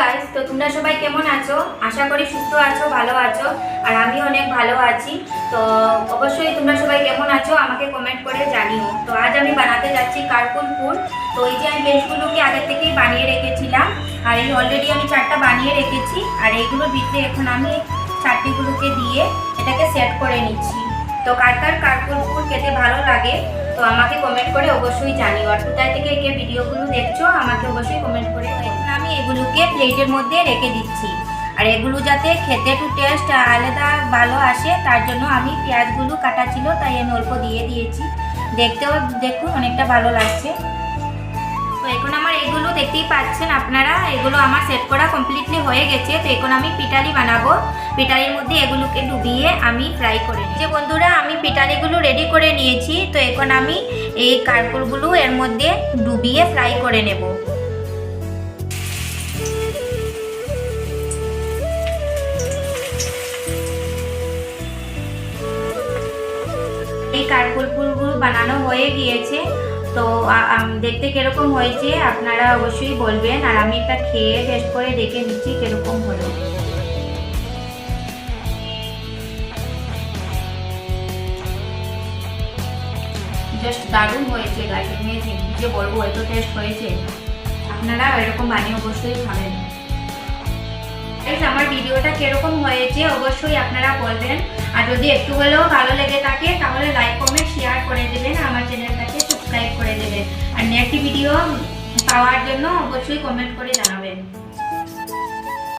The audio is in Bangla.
গাইস তো তোমরা সবাই কেমন আছো? আশা করি সুস্থ আছো, ভালো আছো, আর আমি অনেক ভালো আছি। তো অবশ্যই তোমরা সবাই কেমন আছো আমাকে কমেন্ট করে জানিও। তো আজ আমি বানাতে যাচ্ছি কার্পুল ফুল তো এই যে আমি বেশগুলোকে আগে থেকেই বানিয়ে রেখেছিলাম, আর এই অলরেডি আমি চারটা বানিয়ে রেখেছি, আর এইগুলোর ভিতরে এখন আমি চারটিগুলোকে দিয়ে এটাকে সেট করে নিচ্ছি। তো কার কার কার্পুল ফুল খেতে ভালো লাগে, তো আমাকে কমেন্ট করে অবশ্যই জানিও। আর কোথায় থেকে কে ভিডিওগুলো দেখছ, আমাকে অবশ্যই কমেন্ট করে প্লেটের মধ্যে রেখে দিচ্ছি। আর এগুলো যাতে খেতে একটু টেস্ট আলাদা ভালো আসে, তার জন্য আমি পেঁয়াজগুলো কাটা ছিল, তাই আমি অল্প দিয়ে দিয়েছি। দেখতেও দেখুন অনেকটা ভালো লাগছে। তো এখন আমার এগুলো দেখতেই পাচ্ছেন আপনারা, এগুলো আমার সেট করা কমপ্লিটলি হয়ে গেছে। তো এখন আমি পিটালি বানাবো। পিটালির মধ্যে এগুলোকে ডুবিয়ে আমি ফ্রাই করে নিই যে বন্ধুরা, আমি পিটালিগুলো রেডি করে নিয়েছি। তো এখন আমি এই কার্পুলগুলো এর মধ্যে ডুবিয়ে ফ্রাই করে নেব। এই কার্পুল ফুলগুলো বানানো হয়ে গিয়েছে। তো দেখতে কীরকম হয়েছে আপনারা অবশ্যই বলবেন। আর আমি এটা খেয়ে টেস্ট করে দেখে নিচ্ছি কীরকম হলো। জাস্ট দারুণ হয়েছে গাইস অ্যামেজিং যে বলব, এত টেস্ট হয়েছে। আপনারা এরকম বানিয়ে অবশ্যই খাবেন। আমার ভিডিওটা কীরকম হয়েছে অবশ্যই আপনারা বলবেন। আর যদি একটু হলেও ভালো লেগে করে দেবেন আমার চ্যানেলটাকে সাবস্ক্রাইব করে দেবেন আর নেক্সট ভিডিও পাওয়ার জন্য অবশ্যই কমেন্ট করে জানাবেন।